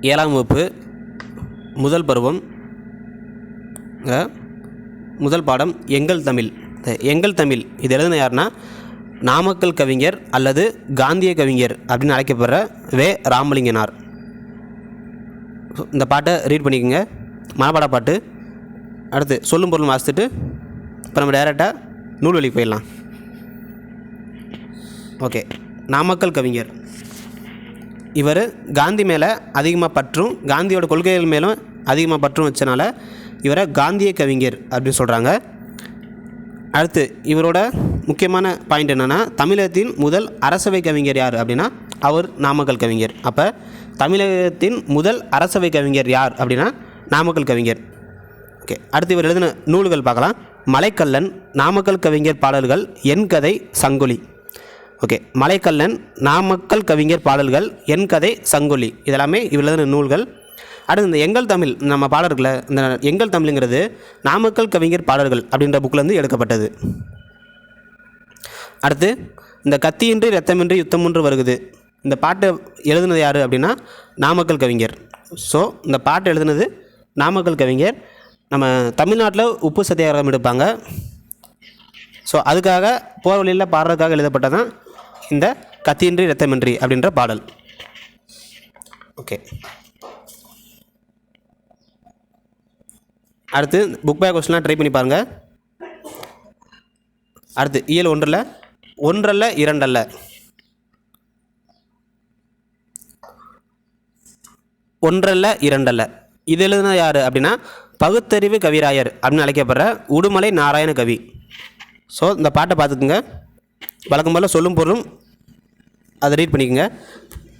ஏழாம் வகுப்பு முதல் பருவம் முதல் பாடம் எங்கள் தமிழ். எங்கள் தமிழ். இது எழுதின யாருன்னா நாமக்கல் கவிஞர் அல்லது காந்திய கவிஞர் அப்படின்னு அழைக்கப்படுற வே. ராமலிங்கனார். இந்த பாட்டை ரீட் பண்ணிக்கோங்க. மனப்பாட பாட்டு. அடுத்து சொல்லும் பொருள் வாசித்துட்டு இப்போ நம்ம டேரெக்டாக நூல்வெளிக்கு போயிடலாம். ஓகே. நாமக்கல் கவிஞர். இவர் காந்தி மேலே அதிகமாக பற்றும் காந்தியோட கொள்கைகள் மேலும் அதிகமாக பற்றும் வச்சனால இவரை காந்திய கவிஞர் அப்படின்னு சொல்கிறாங்க அடுத்து இவரோட முக்கியமான பாயிண்ட் என்னென்னா தமிழகத்தின் முதல் அரசவை கவிஞர் யார் அப்படின்னா அவர் நாமக்கல் கவிஞர். அப்போ தமிழகத்தின் முதல் அரசவை கவிஞர் யார் அப்படின்னா நாமக்கல் கவிஞர். ஓகே அடுத்து இவர் எழுதின நூல்கள் பார்க்கலாம். மலைக்கல்லன் நாமக்கல் கவிஞர் பாடல்கள் என் கதை சங்கொலி. ஓகே. மலைக்கல்லன் நாமக்கல் கவிஞர் பாடல்கள் என் கதை சங்கொலி இதெல்லாமே இவ்வளவு நூல்கள். அடுத்து இந்த எங்கள் தமிழ் நம்ம பாடல்களை இந்த எங்கள் தமிழுங்கிறது நாமக்கல் கவிஞர் பாடல்கள் அப்படின்ற புக்கிலேருந்து எடுக்கப்பட்டது. அடுத்து இந்த கத்தியின்றி ரத்தமின்றி யுத்தமொன்று வருகுது. இந்த பாட்டை எழுதுனது யார் அப்படின்னா நாமக்கல் கவிஞர். ஸோ இந்த பாட்டு எழுதுனது நாமக்கல் கவிஞர். நம்ம தமிழ்நாட்டில் உப்பு சத்தியாகிரகம் எடுப்பாங்க. ஸோ அதுக்காக போர் வழியில் பாடுறதுக்காக எழுதப்பட்டதான் இந்த கத்தியின்றி ரத்தமின்றி அப்படின்ற பாடல். ஓகே அடுத்து புக் பேக் கொஸ்டின்லாம் ட்ரை பண்ணி பாருங்கள் அடுத்து இயல் ஒன்றில் ஒன்றல்ல இரண்டல்ல? ஒன்றல்ல இரண்டல்ல? இது எழுதுன யார் அப்படின்னா பகுத்தறிவு கவிராயர் அப்படின்னு அழைக்கப்படுற உடுமலை நாராயண கவி. ஸோ இந்த பாட்டை பார்த்துக்குங்க. வழக்கம் போல் சொல்லும் பொருளும் அதை ரீட் பண்ணிக்கோங்க.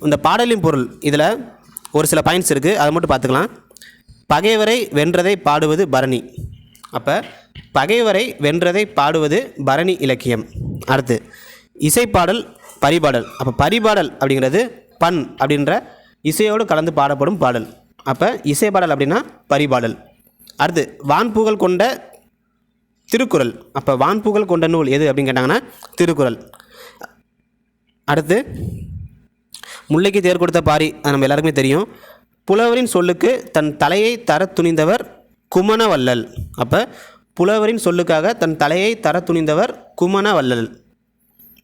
இந்த பாடலின் பொருள் இதில் ஒரு சில பாயிண்ட்ஸ் இருக்குது அதை மட்டும் பார்த்துக்கலாம். பகைவரை வென்றதை பாடுவது பரணி. அப்போ பகைவரை வென்றதை பாடுவது பரணி இலக்கியம். அடுத்து இசைப்பாடல் பரிபாடல். அப்போ பரிபாடல் அப்படிங்கிறது பண் அப்படின்ற இசையோடு கலந்து பாடப்படும் பாடல். அப்போ இசைப்பாடல் அப்படின்னா பரிபாடல். அடுத்து வான்புகழ் கொண்ட திருக்குறள். அப்போ வான்புகழ் கொண்ட நூல் எது அப்படின்னு கேட்டாங்கன்னா திருக்குறள். அடுத்து முல்லைக்கு தேர் கொடுத்த பாரி அது நம்ம எல்லாருக்குமே தெரியும். புலவரின் சொல்லுக்கு தன் தலையை தர துணிந்தவர் குமணவல்லல். அப்போ புலவரின் சொல்லுக்காக தன் தலையை தர துணிந்தவர் குமணவல்லல்.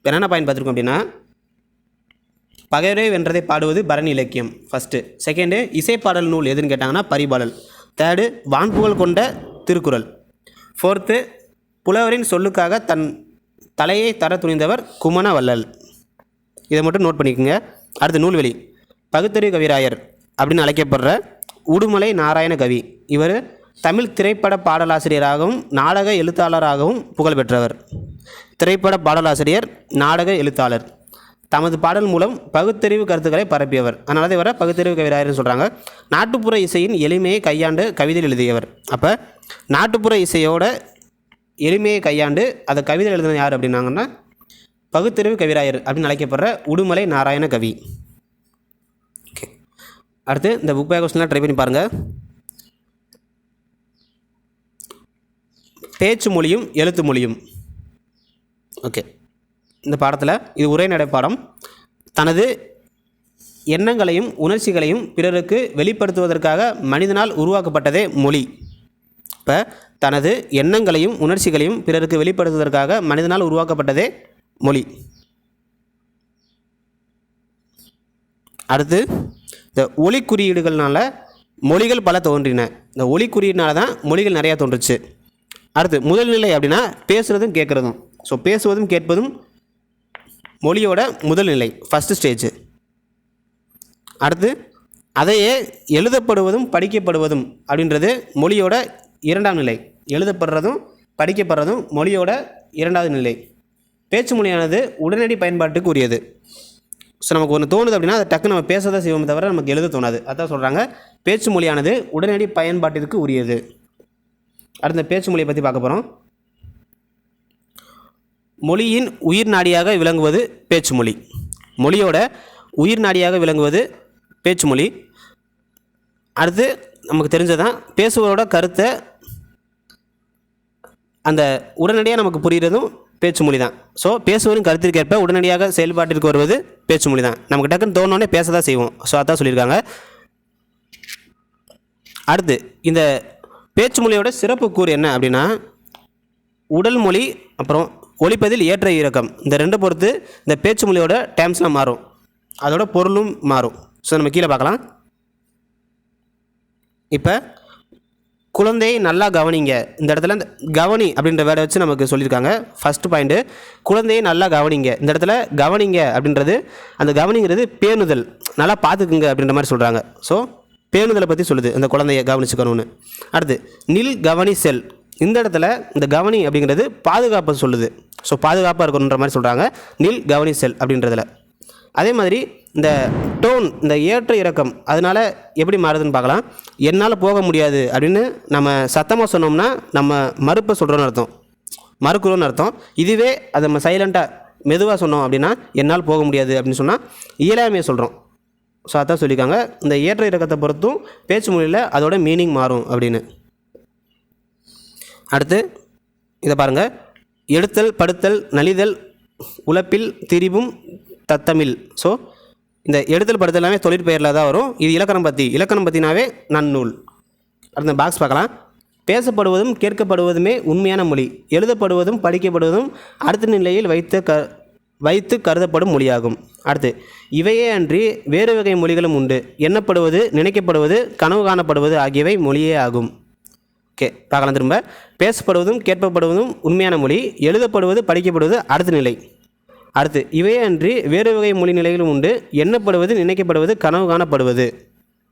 என்னென்ன பயன் பார்த்துருக்கோம் அப்படின்னா பகைவரை வென்றதை பாடுவது பரணி இலக்கியம். ஃபஸ்ட்டு செகண்டு இசைப்பாடல் நூல் எதுன்னு கேட்டாங்கன்னா பரிபாடல். தேர்டு வான்புகழ் கொண்ட திருக்குறள். ஃபோர்த்து புலவரின் சொல்லுக்காக தன் தலையை தர துணிந்தவர் குமண வள்ளல் இதை மட்டும் நோட் பண்ணிக்கோங்க. அடுத்து நூல்வெளி. பகுத்தறிவு கவிராயர் அப்படின்னு அழைக்கப்படுற உடுமலை நாராயண கவி. இவர் தமிழ் திரைப்பட பாடலாசிரியராகவும் நாடக எழுத்தாளராகவும் புகழ் பெற்றவர். திரைப்பட பாடலாசிரியர் நாடக எழுத்தாளர். தமது பாடல் மூலம் பகுத்தறிவு கருத்துக்களை பரப்பியவர். அதனால தான் இவரை பகுத்தறிவு கவிராயர்னு சொல்கிறாங்க நாட்டுப்புற இசையின் எளிமையை கையாண்டு கவிதை எழுதியவர். அப்போ நாட்டுப்புற இசையோட எளிமையை கையாண்டு அதை கவிதை எழுதின யார் அப்படின்னாங்கன்னா பகுத்தறிவு கவிராயர் அப்படின்னு அழைக்கப்படுற உடுமலை நாராயண கவி. ஓகே. அடுத்து இந்த புக் பேக் கொஸ்டின்லாம் ட்ரை பண்ணி பாருங்கள் பேச்சு மொழியும் எழுத்து மொழியும். ஓகே. இந்த பாடத்தில் இது உரைநடை பாடம் தனது எண்ணங்களையும் உணர்ச்சிகளையும் பிறருக்கு வெளிப்படுத்துவதற்காக மனிதனால் உருவாக்கப்பட்டதே மொழி. இப்போ தனது எண்ணங்களையும் உணர்ச்சிகளையும் பிறருக்கு வெளிப்படுத்துவதற்காக மனிதனால் உருவாக்கப்பட்டதே மொழி. அடுத்து இந்த ஒளி குறியீடுகள்னால மொழிகள் பல தோன்றின. இந்த ஒளி குறியீடுனால தான் மொழிகள் நிறையா தோன்றுச்சு. அடுத்து முதல் நிலை அப்படின்னா பேசுகிறதும் கேட்குறதும் ஸோ பேசுவதும் கேட்பதும் மொழியோட முதல் நிலை ஃபஸ்ட்டு ஸ்டேஜ் அடுத்து அதையே எழுதப்படுவதும் படிக்கப்படுவதும் அப்படின்றது மொழியோட இரண்டாம் நிலை. எழுதப்படுறதும் படிக்கப்படுறதும் மொழியோட இரண்டாவது நிலை. பேச்சு மொழியானது உடனடி பயன்பாட்டுக்கு உரியது. ஸோ நமக்கு ஒன்று தோணுது அப்படின்னா அதை டக்கு நம்ம பேச தான் செய்வோம் தவிர நமக்கு எழுத தோணாது. அதான் சொல்கிறாங்க பேச்சு மொழியானது உடனடி பயன்பாட்டிற்கு உரியது. அடுத்த பேச்சு மொழியை பற்றி பார்க்க போகிறோம் மொழியின் உயிர் நாடியாக விளங்குவது பேச்சு மொழி மொழியோட உயிர் நாடியாக விளங்குவது பேச்சு மொழி அடுத்து நமக்கு தெரிஞ்சதான் பேசுபவரோட கருத்தை அந்த உடனடியாக நமக்கு புரிகிறதும் பேச்சு மொழி தான் ஸோ பேசுவரின் கருத்திற்கேற்ப உடனடியாக செயல்பாட்டிற்கு வருவது பேச்சு மொழி தான் நமக்கு டக்குன்னு தோணுன்னே பேச தான் செய்வோம். ஸோ அதான் சொல்லியிருக்காங்க. அடுத்து இந்த பேச்சு மொழியோட சிறப்பு கூறு என்ன அப்படின்னா உடல் மொழி அப்புறம் ஒழிப்பதில் ஏற்ற இறக்கம். இந்த ரெண்டை பொறுத்து இந்த பேச்சு மொழியோட டேம்ஸ்லாம் மாறும். அதோட பொருளும் மாறும். ஸோ நம்ம கீழே பார்க்கலாம். இப்போ குழந்தையை நல்லா கவனிங்க. இந்த இடத்துல இந்த கவனி அப்படின்ற வேர்டை வச்சு நமக்கு சொல்லியிருக்காங்க. ஃபஸ்ட்டு பாயிண்ட்டு குழந்தையை நல்லா கவனிங்க. இந்த இடத்துல கவனிங்க அப்படின்றது அந்த கவனிங்கிறது பேணுதல். நல்லா பார்த்துக்குங்க அப்படின்ற மாதிரி சொல்கிறாங்க ஸோ பேணுதலை பற்றி சொல்லுது. அந்த குழந்தைய கவனிச்சுக்கணும்னு. அடுத்து நில் கவனி செல். இந்த இடத்துல இந்த கவனி அப்படிங்கிறது பாதுகாப்பை சொல்லுது. ஸோ பாதுகாப்பாக இருக்கணுன்ற மாதிரி சொல்கிறாங்க நில் கவனி செல் அப்படின்றதுல. அதே மாதிரி இந்த டோன் இந்த ஏற்ற இறக்கம் அதனால் எப்படி மாறுதுன்னு பார்க்கலாம். என்னால் போக முடியாது அப்படின்னு நம்ம சத்தமாக சொன்னோம்னா நம்ம மறுப்பை சொல்கிறோன்னு அர்த்தம். மறுக்கிறோன்னு அர்த்தம். இதுவே அதை நம்ம சைலண்ட்டாக மெதுவாக சொன்னோம் அப்படின்னா என்னால் போக முடியாது அப்படின்னு சொன்னால் இயலாமையை சொல்கிறோம் ஸோ அதான் சொல்லியிருக்காங்க. இந்த ஏற்ற இறக்கத்தை பொறுத்தும் பேச்சு மொழியில் அதோட மீனிங் மாறும் அப்படின்னு. அடுத்து இதை பாருங்கள் எடுத்தல் படுத்தல் நலிதல் உழப்பில் திரிவும் தத்தமிழ் ஸோ இந்த எடுத்தல் படுத்தல் எல்லாமே தொழிற்பெயரில் தான் வரும். இது இலக்கணம் பற்றி இலக்கணம் பற்றினாவே நன்னூல். அடுத்த பாக்ஸ் பார்க்கலாம். பேசப்படுவதும் கேட்கப்படுவதுமே உண்மையான மொழி. எழுதப்படுவதும் படிக்கப்படுவதும் அடுத்த நிலையில் வைத்து க வைத்து கருதப்படும் மொழியாகும். அடுத்து இவையே அன்றி வேறு வகை மொழிகளும் உண்டு. எண்ணப்படுவது நினைக்கப்படுவது கனவு காணப்படுவது ஆகியவை மொழியே ஆகும். கே பார்க்கலாம் திரும்ப. பேசப்படுவதும் கேட்கப்படுவதும் உண்மையான மொழி எழுதப்படுவது படிக்கப்படுவது அடுத்த நிலை. அடுத்து இவையே அன்றி வேறு வகை மொழி நிலைகளும் உண்டு. எண்ணப்படுவது நினைக்கப்படுவது கனவு காணப்படுவது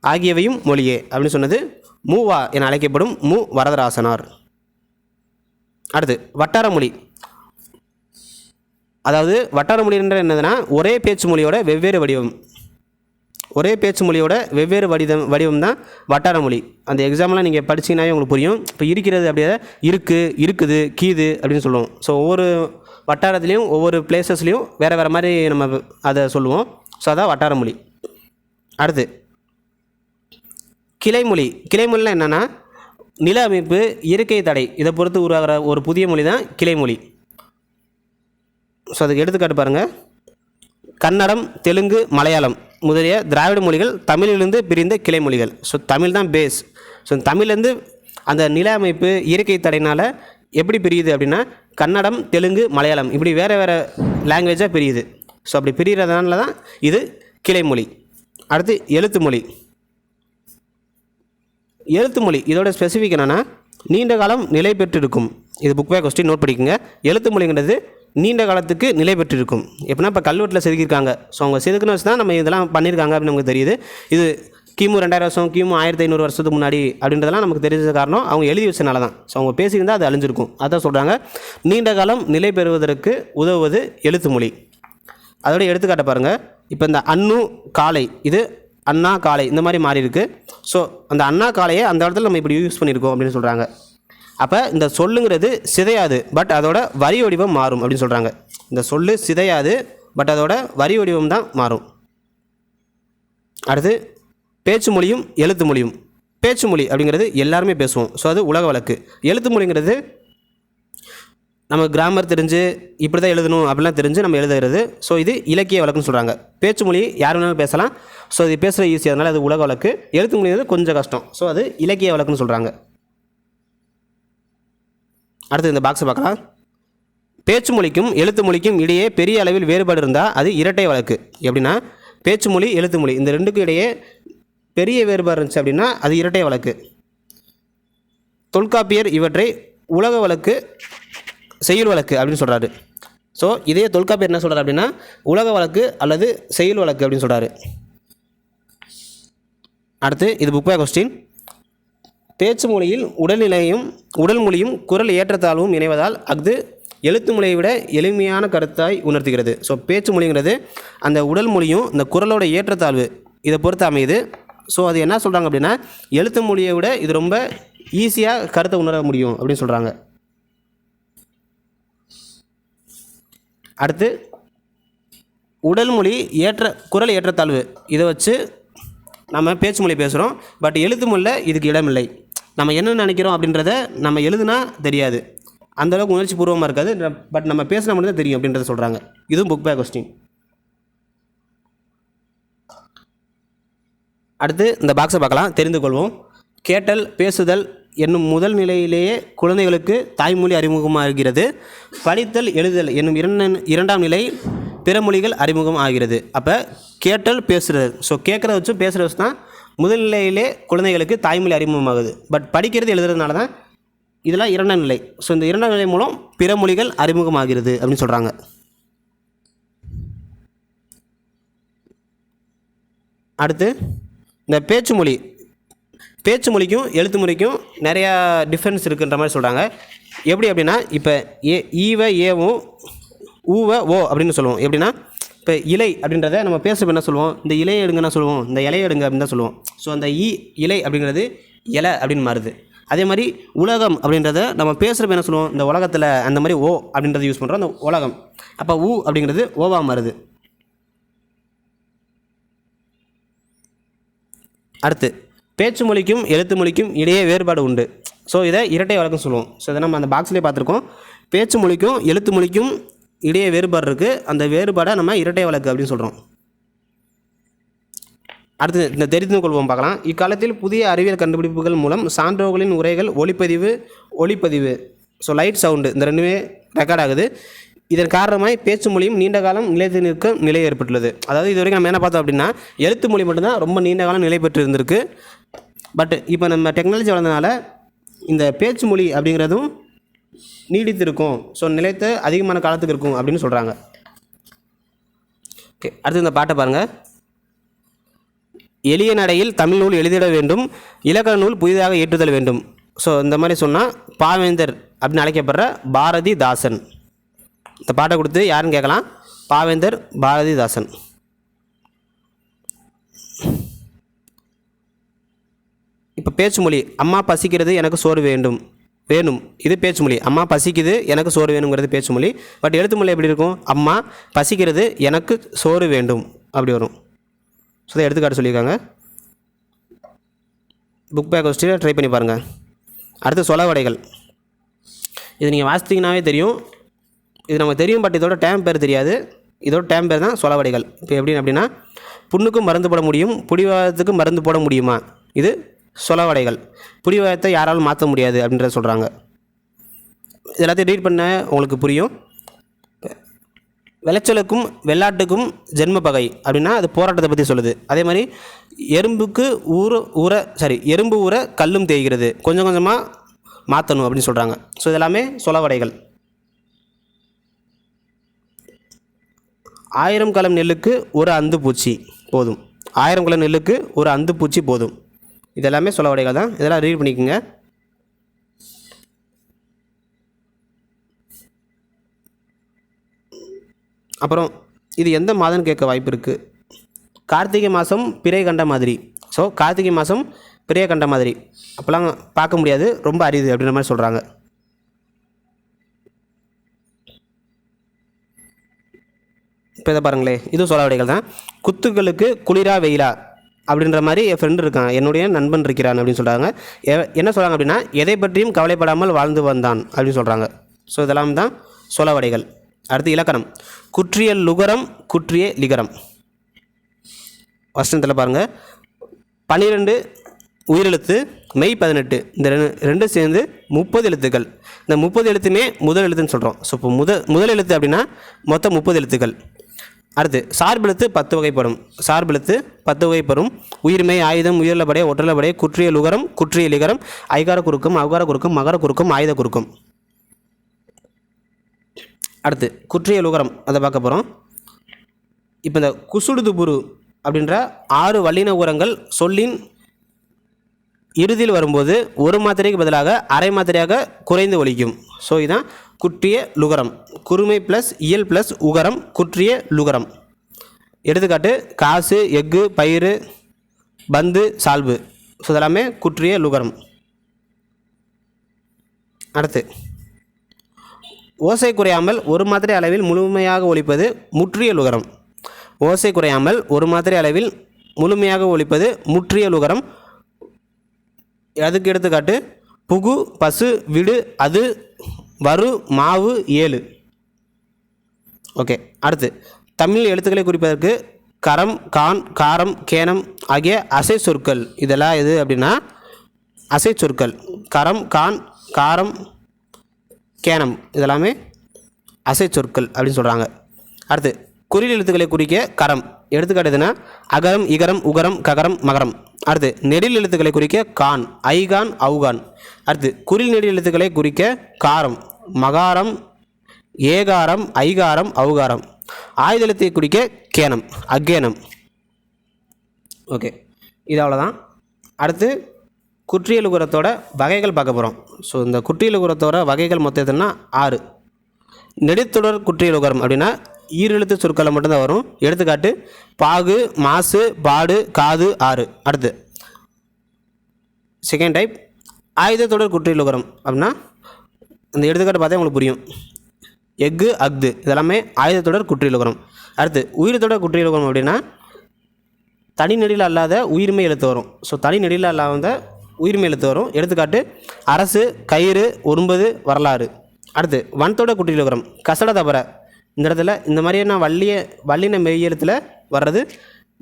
ஆகியவையும் மொழியே. அப்படின்னு சொன்னது மூவா என அழைக்கப்படும் மு வரதராசனார். அடுத்து வட்டார மொழி. அதாவது வட்டார மொழி என்ற என்னதுன்னா ஒரே பேச்சு மொழியோட வெவ்வேறு வடிவம். ஒரே பேச்சு மொழியோட வெவ்வேறு வடிவம் வடிவம் தான் வட்டார மொழி. அந்த எக்ஸாம்லாம் நீங்கள் படிச்சீங்கன்னாவே உங்களுக்கு புரியும். இப்போ இருக்கிறது அப்படியே இருக்குது இருக்குது கீது அப்படின்னு சொல்லுவோம். ஸோ ஒவ்வொரு வட்டாரத்துலேயும் ஒவ்வொரு பிளேசஸ்லேயும் வேறு வேறு மாதிரி நம்ம அதை சொல்லுவோம். ஸோ அதான் வட்டார மொழி. அடுத்து கிளைமொழி கிளைமொழிலாம் என்னென்னா நில அமைப்பு இயற்கை தடை. இதை பொறுத்து உருவாகிற ஒரு புதிய மொழி தான் கிளைமொழி ஸோ அதுக்கு எடுத்துக்காட்டு பாருங்கள் கன்னடம் தெலுங்கு மலையாளம் முதலிய திராவிட மொழிகள் தமிழிலிருந்து பிரிந்த கிளை மொழிகள். ஸோ தமிழ் தான் பேஸ் ஸோ தமிழ்லேருந்து அந்த நில அமைப்பு இயற்கை தடையினால் எப்படி பிரியுது அப்படின்னா கன்னடம் தெலுங்கு மலையாளம் இப்படி வேறு வேறு லாங்குவேஜாக பிரியுது. ஸோ அப்படி பிரிகிறதுனால தான் இது கிளை மொழி. அடுத்து எழுத்து மொழி. எழுத்து மொழி இதோட ஸ்பெசிஃபிக் என்னென்னா நீண்ட காலம் நிலை பெற்றிருக்கும். இது புக் பேக் கொஸ்டின் நோட் படிக்குங்க எழுத்து மொழிங்கிறது நீண்ட காலத்துக்கு நிலை பெற்றிருக்கும். எப்படின்னா இப்போ கல்வெட்டில் செதுக்கியிருக்காங்க. ஸோ அவங்க செதுக்குன்னு வச்சு தான் நம்ம இதெல்லாம் பண்ணியிருக்காங்க அப்படின்னு நமக்கு தெரியுது. இது கிமு ரெண்டாயிரம் வருஷம் கிமு ஆயிரத்தி ஐநூறு வருஷத்துக்கு முன்னாடி அப்படின்றதெல்லாம் நமக்கு தெரிஞ்ச காரணம் அவங்க எழுதி வச்சனால தான் ஸோ அவங்க பேசியிருந்தால் அது அழிஞ்சிருக்கும். அதான் சொல்கிறாங்க நீண்ட காலம் நிலை பெறுவதற்கு உதவுவது எழுத்து மொழி. அதோட எடுத்துக்காட்ட பாருங்கள் இப்போ இந்த அன்னு காலை இது அண்ணா காலை இந்த மாதிரி மாறி இருக்குது ஸோ அந்த அண்ணா காலையை அந்த இடத்துல நம்ம இப்படி யூஸ் பண்ணியிருக்கோம் அப்படின்னு சொல்கிறாங்க அப்போ இந்த சொல்லுங்கிறது சிதையாது பட் அதோட வரி வடிவம் மாறும் அப்படின்னு சொல்கிறாங்க இந்த சொல்லு சிதையாது பட் அதோட வரி வடிவம் தான் மாறும். அடுத்து பேச்சு மொழியும் எழுத்து மொழியும். பேச்சு மொழி அப்படிங்கிறது எல்லாருமே பேசுவோம். ஸோ அது உலக வழக்கு. எழுத்து மொழிங்கிறது நம்ம கிராமர் தெரிஞ்சு இப்படி தான் எழுதணும் அப்படிலாம் தெரிஞ்சு நம்ம எழுதுகிறது ஸோ இது இலக்கிய வழக்குன்னு சொல்கிறாங்க பேச்சு மொழி யார் வேணாலும் பேசலாம். ஸோ இது பேசுகிற ஈஸி அதனால் அது உலக வழக்கு. எழுத்து மொழி வந்து கொஞ்சம் கஷ்டம். ஸோ அது இலக்கிய வழக்குன்னு சொல்கிறாங்க அடுத்து இந்த பாக்ஸை பார்க்கலாம். பேச்சு மொழிக்கும் எழுத்து மொழிக்கும் இடையே பெரிய அளவில் வேறுபாடு இருந்தால் அது இரட்டை வழக்கு. எப்படின்னா பேச்சு மொழி எழுத்து மொழி இந்த ரெண்டுக்கும் இடையே பெரிய வேறுபாடு இருந்துச்சு அப்படின்னா அது இரட்டை வழக்கு. தொல்காப்பியர் இவற்றை உலக வழக்கு செயல் வழக்கு அப்படின்னு சொல்கிறாரு ஸோ இதே தொல்காப்பியர் என்ன சொல்கிறார் அப்படின்னா உலக வழக்கு அல்லது செயல் வழக்கு அப்படின்னு சொல்கிறாரு அடுத்து இது புக் கொஸ்டின் பேச்சு மொழியில் உடல்நிலையும் உடல் மொழியும் குரல் ஏற்றத்தாழ்வும் இணைவதால் அஃது எழுத்து மொழியை விட எளிமையான கருத்தாய் உணர்த்துகிறது. ஸோ பேச்சு மொழிங்கிறது அந்த உடல் மொழியும் இந்த குரலோட ஏற்றத்தாழ்வு இதை பொறுத்து அமையுது. ஸோ அது என்ன சொல்கிறாங்க அப்படின்னா எழுத்து மொழியை விட இது ரொம்ப ஈஸியாக கருத்தை உணர முடியும் அப்படின்னு சொல்கிறாங்க அடுத்து உடல் மொழி ஏற்ற குரல் ஏற்றத்தாழ்வு இதை வச்சு நம்ம பேச்சு மொழி பேசுகிறோம் பட் எழுத்து மொழியில் இதுக்கு இடமில்லை. நம்ம என்ன நினைக்கிறோம் அப்படின்றத நம்ம எழுதுனா தெரியாது. அந்தளவுக்கு உணர்ச்சி பூர்வமாக இருக்காது. பட் நம்ம பேசினா மட்டும் தான் தெரியும் அப்படின்றத சொல்கிறாங்க இதுவும் புக் பேக் கொஸ்டின் அடுத்து இந்த பாக்ஸை பார்க்கலாம். தெரிந்து கொள்வோம். கேட்டல் பேசுதல் என்னும் முதல் நிலையிலேயே குழந்தைகளுக்கு தாய்மொழி அறிமுகமாகிறது படித்தல் எழுதல் என்னும் இரண்டு இரண்டாம் நிலை பிற மொழிகள் அறிமுகம் ஆகிறது. அப்போ கேட்டல் பேசுகிறது ஸோ கேட்குறத வச்சும் பேசுகிற வச்சு தான் முதல்நிலையிலே குழந்தைகளுக்கு தாய்மொழி அறிமுகமாகுது. பட் படிக்கிறது எழுதுறதுனால தான் இதெல்லாம் இரண்டாம் நிலை. ஸோ இந்த இரண்டாம் நிலை மூலம் பிற மொழிகள் அறிமுகமாகிறது அப்படின்னு சொல்கிறாங்க அடுத்து இந்த பேச்சு மொழி. பேச்சு மொழிக்கும் எழுத்து மொழிக்கும் நிறையா டிஃப்ரென்ஸ் இருக்குன்ற மாதிரி சொல்கிறாங்க எப்படி அப்படின்னா இப்போ ஏ ஈவ ஏவும் ஊவ ஓ அப்படின்னு சொல்லுவோம். எப்படின்னா இப்போ இலை அப்படின்றத நம்ம பேசுகிறப்ப என்ன சொல்லுவோம்? இந்த இலையை எடுங்கன்னா சொல்லுவோம். இந்த இலையை எடுங்க அப்படின்னு தான் சொல்லுவோம். ஸோ அந்த இ இலை அப்படிங்கிறது இலை அப்படின்னு மாறுது. அதே மாதிரி உலகம் அப்படின்றத நம்ம பேசுகிறப்ப என்ன சொல்லுவோம்? இந்த உலகத்தில் அந்த மாதிரி ஓ அப்படின்றத யூஸ் பண்ணுறோம் அந்த உலகம். அப்போ ஊ அப்படிங்கிறது ஓவா மாறுது. அடுத்து பேச்சு மொழிக்கும் எழுத்து மொழிக்கும் இடையே வேறுபாடு உண்டு. ஸோ இதை இரட்டை வழக்கம் சொல்லுவோம். ஸோ இதை நம்ம அந்த பாக்ஸ்லேயே பார்த்துருக்கோம். பேச்சு மொழிக்கும் எழுத்து மொழிக்கும் இடையே வேறுபாடு இருக்குது அந்த வேறுபாடை நம்ம இரட்டை வழக்கு அப்படின்னு சொல்கிறோம் அடுத்து இந்த தெரிந்து கொள்வோம் பார்க்கலாம். இக்காலத்தில் புதிய அறிவியல் கண்டுபிடிப்புகள் மூலம் சான்றோர்களின் உரைகள் ஒளிப்பதிவு ஒளிப்பதிவு. ஸோ லைட் சவுண்டு இந்த ரெண்டுமே ரெக்கார்ட் ஆகுது. இதன் காரணமாக பேச்சு மொழியும் நீண்ட காலம் நிலைத்து நிற்கும் நிலை ஏற்பட்டுள்ளது. அதாவது இது வரைக்கும் நம்ம என்ன பார்த்தோம் அப்படின்னா எழுத்து மொழி மட்டும்தான் ரொம்ப நீண்ட காலம் நிலை பெற்று இருந்திருக்கு. பட் இப்போ நம்ம டெக்னாலஜி வளர்ந்தனால இந்த பேச்சு மொழி அப்படிங்கிறதும் நீடித்து இருக்கும் ஸோ நிலைத்த அதிகமான காலத்துக்கு இருக்கும் அப்படின்னு சொல்கிறாங்க ஓகே அடுத்து இந்த பாட்டை பாருங்கள் எளிய நடையில் தமிழ் நூல் எழுதிட வேண்டும் இலக்கண நூல் புதிதாக ஏற்றுதல் வேண்டும். ஸோ இந்த மாதிரி சொன்னால் பாவேந்தர் அப்படின்னு அழைக்கப்படுற பாரதிதாசன். இந்த பாட்டை கொடுத்து யாருன்னு கேட்கலாம்? பாவேந்தர் பாரதிதாசன். இப்போ பேச்சு மொழி அம்மா பசிக்கிறது எனக்கு சோறு வேண்டும். வேணும். இது பேச்சு மொழி அம்மா பசிக்குது எனக்கு சோறு வேணுங்கிறது பேச்சு மொழி பட் எழுத்து மொழி எப்படி இருக்கும்? அம்மா பசிக்கிறது எனக்கு சோறு வேண்டும். அப்படி வரும். ஸோ இதை எடுத்துக்காட்டு சொல்லியிருக்காங்க. புக் பேக் வச்சுட்டு ட்ரை பண்ணி பாருங்கள் அடுத்து சொலவடைகள் இது நீங்கள் வாசித்தீங்கன்னாவே தெரியும். இது நமக்கு தெரியும் பட் இதோட டேம் பேர் தெரியாது. இதோட டேம் பேர் தான் சொலவடைகள் இப்போ எப்படி அப்படின்னா புண்ணுக்கும் மருந்து போட முடியும் புடிவாதத்துக்கு மருந்து போட முடியுமா? இது சொலவடைகள். புடிவாதத்தை யாராலும் மாற்ற முடியாது அப்படின்றத சொல்கிறாங்க இது எல்லாத்தையும் ரீட் பண்ண உங்களுக்கு புரியும். விளைச்சலுக்கும் வெள்ளாட்டுக்கும் ஜென்ம பகை அப்படின்னா அது போராட்டத்தை பற்றி சொல்லுது. அதே மாதிரி எறும்புக்கு ஊற ஊற சாரி எறும்பு ஊற கல்லும் தேய்கிறது. கொஞ்சம் கொஞ்சமாக மாற்றணும் அப்படின்னு சொல்கிறாங்க ஸோ இதெல்லாமே சொலவடைகள். ஆயிரம் கலம் நெல்லுக்கு ஒரு அந்து பூச்சி போதும். ஆயிரம் கலம் நெல்லுக்கு ஒரு அந்து பூச்சி போதும். இதெல்லாமே உடைகள் தான். இதெல்லாம் ரீட் பண்ணிக்கோங்க. அப்புறம் இது எந்த மாதம்னு கேட்க வாய்ப்பு இருக்குது கார்த்திகை மாதம் பிறை கண்ட மாதிரி. ஸோ கார்த்திகை மாதம் பிறைய கண்ட மாதிரி. அப்போல்லாம் பார்க்க முடியாது. ரொம்ப அரிது அப்படின்ற மாதிரி சொல்கிறாங்க இப்போ இதை பாருங்களே. இதுவும் சொலவடைகள் தான். குத்துக்களுக்கு குளிரா வெயிலா? அப்படின்ற மாதிரி என் ஃப்ரெண்டு இருக்கான். என்னுடைய நண்பன் இருக்கிறான் அப்படின்னு சொல்கிறாங்க எ- என்ன சொல்கிறாங்க அப்படின்னா எதை பற்றியும் கவலைப்படாமல் வாழ்ந்து வந்தான் அப்படின்னு சொல்கிறாங்க ஸோ இதெல்லாம் தான் சொலவடைகள் அடுத்து இலக்கணம். குற்றிய லுகரம் குற்றிய லிகரம். வசனத்தில் பாருங்கள் பன்னிரெண்டு உயிரெழுத்து மெய் பதினெட்டு. இந்த ரெண்டு ரெண்டும் சேர்ந்து முப்பது எழுத்துக்கள். இந்த முப்பது எழுத்துமே முதல் எழுத்துன்னு சொல்கிறோம் ஸோ இப்போ முத முதல் எழுத்து அப்படின்னா மொத்தம் முப்பது எழுத்துக்கள். அடுத்து சார்பெழுத்து பத்து வகைப்படும். சார்பெழுத்து பத்து வகைப்படும். உயிர்மை ஆயுதம் உயிரிழப்படை ஒற்றலப்படை குற்றிய லுகரம் குற்றிய லிகரம் ஐகார குறுக்கும் அவ்கார குறுக்கும் மகர குறுக்கும் ஆயுத குறுக்கும். அடுத்து குற்றிய லுகரம் அதை பார்க்க போகிறோம் இப்போ இந்த குசுடுதுபுரு அப்படின்ற ஆறு வல்லின உரங்கள் சொல்லின் இறுதியில் வரும்போது ஒரு மாத்திரைக்கு பதிலாக அரை மாத்திரையாக குறைந்து ஒலிக்கும். ஸோ இதுதான் குற்றிய லுகரம். குறுமை ப்ளஸ் இயல் ப்ளஸ் உகரம் குற்றிய லுகரம். எடுத்துக்காட்டு காசு எஃகு பயிறு பந்து சால்வு. ஸோ இதெல்லாமே குற்றிய லுகரம். அடுத்து ஓசை குறையாமல் ஒரு மாத்திரை அளவில் முழுமையாக ஒழிப்பது முற்றிய லுகரம். ஓசை குறையாமல் ஒரு மாத்திரை அளவில் முழுமையாக ஒழிப்பது முற்றிய லுகரம். அதுக்கு எடுத்துக்காட்டு புகு பசு விடு அது வரு மாவு ஏழு. ஓகே அடுத்து. தமிழ் எழுத்துக்களை குறிப்பதற்கு கரம் கான் காரம் கேனம் ஆகிய அசை சொற்கள். இதெல்லாம் எது அப்படின்னா அசை சொற்கள். கரம் கான் காரம் கேனம். இதெல்லாமே அசை சொற்கள் அப்படின்னு சொல்கிறாங்க அடுத்து குறில் எழுத்துக்களை குறிக்க கரம். எடுத்துக்காட்டுதுன்னா அகரம் இகரம் உகரம் ககரம் மகரம். அடுத்து நெடில் எழுத்துக்களை குறிக்க கான் ஐகான் அவுகான். அடுத்து குறில் நெடில் எழுத்துக்களை குறிக்க காரம். மகாரம் ஏகாரம் ஐகாரம் அவுகாரம். ஆயுதலத்தை குறிக்க கேனம் அக்கேனம் ஓகே. இது அவ்வளோதான் அடுத்து குற்றியலுகுரத்தோட வகைகள் பார்க்க போகிறோம் ஸோ இந்த குற்றியலுகுரத்தோட வகைகள் மொத்தம் எத்தனைனா ஆறு. நெடுத்தொடர் குற்றியலுகரம் அப்படின்னா ஈரெழுத்து சொற்களை மட்டும்தான் வரும். எடுத்துக்காட்டு பாகு மாசு பாடு காது ஆறு. அடுத்து செகண்ட் டைப் ஆயுதத்தொடர் குற்றியலுகரம் அப்படின்னா இந்த எடுத்துக்காட்டு பார்த்தா உங்களுக்கு புரியும். எஃகு அஃது இதெல்லாமே ஆயுதத்தொடர் குற்றியலுகரம் அடுத்து உயிரத்தொடர் குற்றியலுகரம் அப்படின்னா தனி அல்லாத உயிர்மை எழுத்து வரும். ஸோ தனி அல்லாத உயிர்மை எழுத்து வரும். எடுத்துக்காட்டு அரசு கயிறு ஒன்பது வரலாறு. அடுத்து வனத்தோட குற்றியலுகரம் கசட தபர. இந்த இடத்துல இந்த மாதிரியான வள்ளிய வல்லின மெய்யெழுத்தில் வர்றது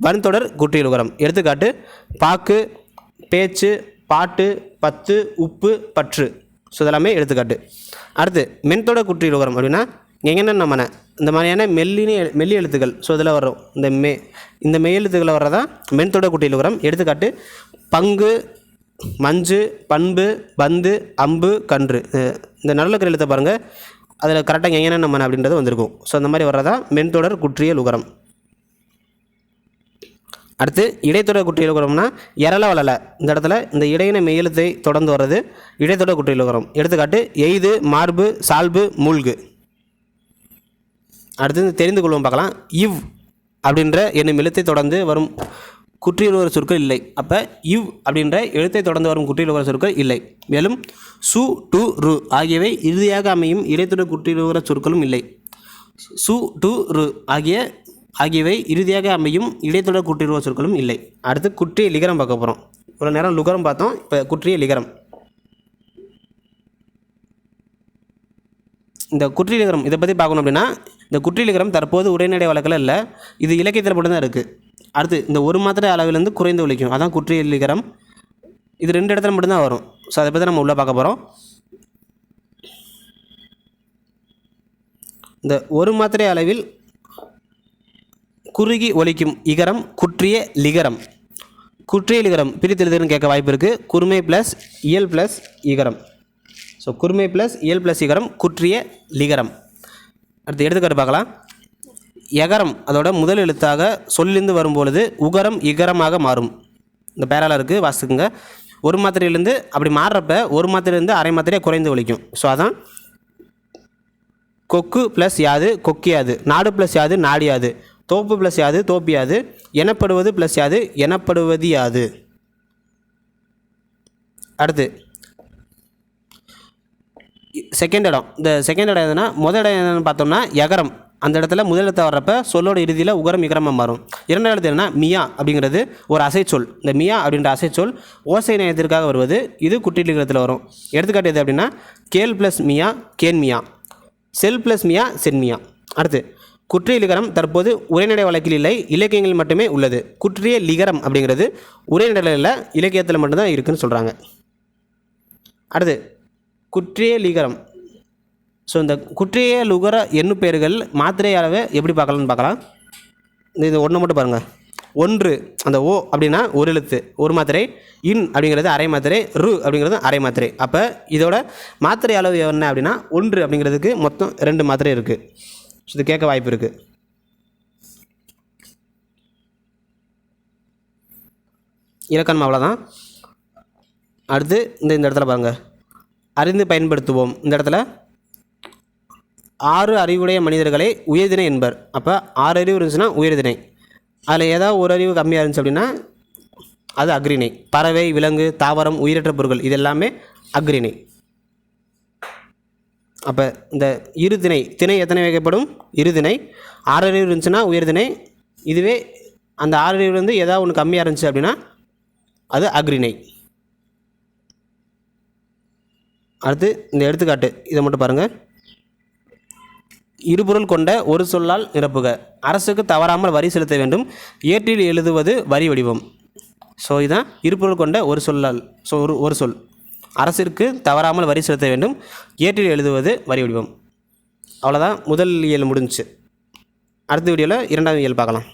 வன்தொடர் குற்றியலுகரம் எடுத்துக்காட்டு பாக்கு பேச்சு பாட்டு பத்து உப்பு பற்று. ஸோ இதெல்லாமே எடுத்துக்காட்டு. அடுத்து மென்தொட குற்றிலுகரம் அப்படின்னா எங்கென்ன நம்மன இந்த மாதிரியான மெல்லினி மெல்லி எழுத்துக்கள் ஸோ இதில் வரும் இந்த மே இந்த மெய் எழுத்துக்களை வர்றதான் மென்தொட குட்டிலுகரம் எடுத்துக்காட்டு பங்கு மஞ்சு பண்பு பந்து அம்பு கன்று. இந்த நடுலக்கிற எழுத்தை பாருங்கள் அதில் கரெக்டாக எங்கென்ன நம்மன அப்படின்றது வந்திருக்கும். ஸோ அந்த மாதிரி வர்றதான் மென்தொடர் குற்றியல் உகரம் அடுத்து இடைத்தொடர் குற்றியல் உகரம்னா எரள வளல. இந்த இடத்துல இந்த இடையின மெய்யெழுத்தை தொடர்ந்து வர்றது இடைத்தொடர் குற்றியலகரம் எடுத்துக்காட்டு எய்து மார்பு சால்பு மூழ்கு. அடுத்து இந்த தெரிந்து கொள்வோம் பார்க்கலாம். இவ் அப்படின்ற என்னும் எழுத்தை தொடர்ந்து வரும் குற்றியலுகர சொற்கள் இல்லை. அப்போ இவ் அப்படின்ற எழுத்தை தொடர்ந்து வரும் குற்றியலுகர சொற்கள் இல்லை. மேலும் சு டு ரு ஆகியவை இறுதியாக அமையும் இடைத்தொடர் குற்றியலுகர சொற்களும் இல்லை. சு டு ரு ஆகிய ஆகியவை இறுதியாக அமையும் இடைத்தொடர் குற்றியலுகர சொற்களும் இல்லை. அடுத்து குற்றிய லிகரம் பார்க்க போகிறோம் இவ்வளோ நேரம் லுகரம் பார்த்தோம். இப்போ குற்றிய லிகரம். இந்த குற்றிலிகரம் இதை பற்றி பார்க்கணும் அப்படின்னா இந்த குற்றிலிகரம் தற்போது உரைநடை வழக்கில் இல்லை இது இலக்கியத்தில் மட்டும்தான் இருக்குது அடுத்து இந்த ஒரு மாத்திரை அளவிலேருந்து குறைந்து ஒழிக்கும். அதான் குற்றியலிகரம் இது ரெண்டு இடத்துல மட்டும்தான் வரும். ஸோ அதை பற்றி நம்ம உள்ளே பார்க்க போகிறோம் இந்த ஒரு மாத்திரை அளவில் குறுகி ஒலிக்கும் இகரம் குற்றிய லிகரம். குற்றிய லிகரம் பிரித்தெழுதுன்னு கேட்க வாய்ப்பு இருக்குது குறுமை ப்ளஸ் இயல் ப்ளஸ் இகரம். ஸோ குறுமை ப்ளஸ் இயல் ப்ளஸ் இகரம் குற்றிய லிகரம். அடுத்து எடுத்துக்காட்டு பார்க்கலாம். எகரம் அதோட முதல் எழுத்தாக சொல்லிருந்து வரும்பொழுது உகரம் இகரமாக மாறும். இந்த பேரால இருக்குது வாசிக்குங்க ஒரு மாத்திரையிலேருந்து அப்படி மாறுறப்ப ஒரு மாத்திரையிலேருந்து அரை மாத்திரையே குறைந்து ஒழிக்கும் ஸோ அதான் கொக்கு ப்ளஸ் யாது கொக்கியாது நாடு ப்ளஸ் யாது நாடியாது தோப்பு ப்ளஸ் யாது தோப்பியாது எனப்படுவது ப்ளஸ் யாது எனப்படுவது யாது. அடுத்து செகண்ட் இடம். இந்த செகண்ட் இடம் எதுனா முதல் இடம் என்னென்னு பார்த்தோம்னா எகரம் அந்த இடத்துல முதல் இடத்த வர்றப்ப சொல்லோட இறுதியில் உகரம் இகரமாக மாறும். இரண்டாவது இடத்து என்னன்னா மியா அப்படிங்கிறது ஒரு அசைச்சொல். இந்த மியா அப்படின்ற அசைச்சொல் ஓசை நயத்திற்காக வருவது இது குட்டிலிகரத்தில் வரும். எடுத்துக்காட்டு எது அப்படின்னா கேல் ப்ளஸ் மியா கேன் மியா. செல் ப்ளஸ் மியா சென்மியா அடுத்து குற்றிய லிகரம் தற்போது உரைநடை வழக்கில் இல்லை இலக்கியங்கள் மட்டுமே உள்ளது. குற்றிய லிகரம் அப்படிங்கிறது உரைநடையில் இலக்கியத்தில் மட்டும்தான் இருக்குதுன்னு சொல்கிறாங்க அடுத்து குற்றிய லிகரம். ஸோ இந்த குற்றிய லுகர எண்ணு பெயர்கள் மாத்திரை அளவை எப்படி பார்க்கலாம்னு பார்க்கலாம். இந்த இது ஒன்று மட்டும் பாருங்கள் ஒன்று அந்த ஓ அப்படின்னா ஒரு எழுத்து ஒரு மாத்திரை. இன் அப்படிங்கிறது அரை மாத்திரை ரு அப்படிங்கிறது அரை மாத்திரை. அப்போ இதோட மாத்திரை அளவு என்ன அப்படின்னா ஒன்று அப்படிங்கிறதுக்கு மொத்தம் ரெண்டு மாத்திரை இருக்குது ஸோ இது கேட்க வாய்ப்பு இருக்குது இலக்கணம் அவ்வளோதான் அடுத்து இந்த இந்த இடத்துல பாருங்கள் அறிந்து பயன்படுத்துவோம். இந்த இடத்துல ஆறு அறிவுடைய மனிதர்களை உயர்தினை என்பர். அப்போ ஆறு அறிவு இருந்துச்சுன்னா உயர்தினை அதில் ஏதாவது ஒரு அறிவு கம்மியாக இருந்துச்சு அப்படின்னா அது அக்ரிணை. பறவை விலங்கு தாவரம் உயிரற்ற பொருட்கள் இது எல்லாமே அக்ரிணை. அப்போ இந்த இருதிணை திணை எத்தனை வகைப்படும்? இருதிணை ஆறறிவு இருந்துச்சுன்னா உயர்திணை இதுவே அந்த ஆறறிவுலேருந்து அறிவுலேருந்து ஏதாவது ஒன்று கம்மியாக இருந்துச்சு அப்படின்னா அது அக்ரிணை அடுத்து இந்த எடுத்துக்காட்டு இதை மட்டும் பாருங்கள் இருபொருள் கொண்ட ஒரு சொல்லால் நிரப்புக. அரசுக்கு தவறாமல் வரி செலுத்த வேண்டும். ஏற்றில் எழுதுவது வரி வடிவம். ஸோ இதுதான் இருபொருள் கொண்ட ஒரு சொல்லால் ஸோ ஒரு ஒரு சொல். அரசிற்கு தவறாமல் வரி செலுத்த வேண்டும். ஏற்றில் எழுதுவது வரி வடிவம். அவ்வளோதான் முதல் இயல் முடிஞ்சுச்சு அடுத்த வீடியோவில் இரண்டாவது இயல் பார்க்கலாம்.